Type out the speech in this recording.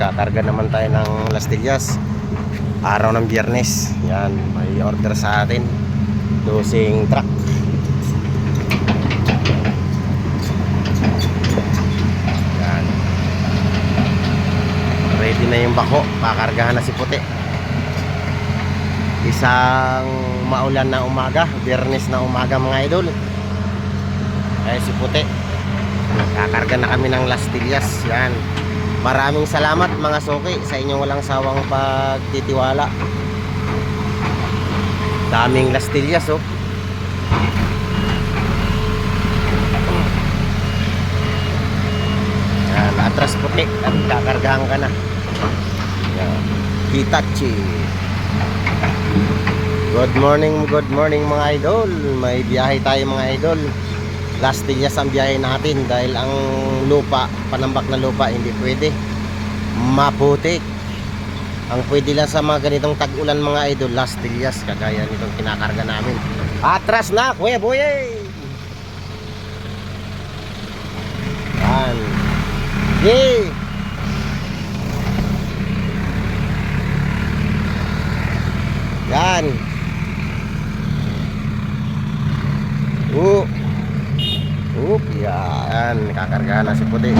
Kakarga naman tayo ng Lastillas. Araw ng biyernes. Yan, may order sa atin. Dosing truck. Yan. Ready na yung bako. Pakargahan na si Puti. Isang maulan na umaga. Biyernes na umaga mga idol. Ay si Puti. Kakarga na kami ng Lastillas. Yan. Maraming salamat mga soki sa inyong walang sawang pagtitiwala. Daming Lastillas oh. Yan, atras puti at kakargahan ka na. Yan. Hitachi. Good morning, good morning mga idol. May biyahe tayo mga idol. Lastillas ang biyahe natin dahil ang lupa, panambak na lupa hindi pwede. Maputik. Ang pwede lang sa mga ganitong tag-ulan mga idol, Lastillas kagaya nitong kinakarga namin. Atras na, kuya boye! Yan. Yay! Yan. Yan, nakakarga na si Puti.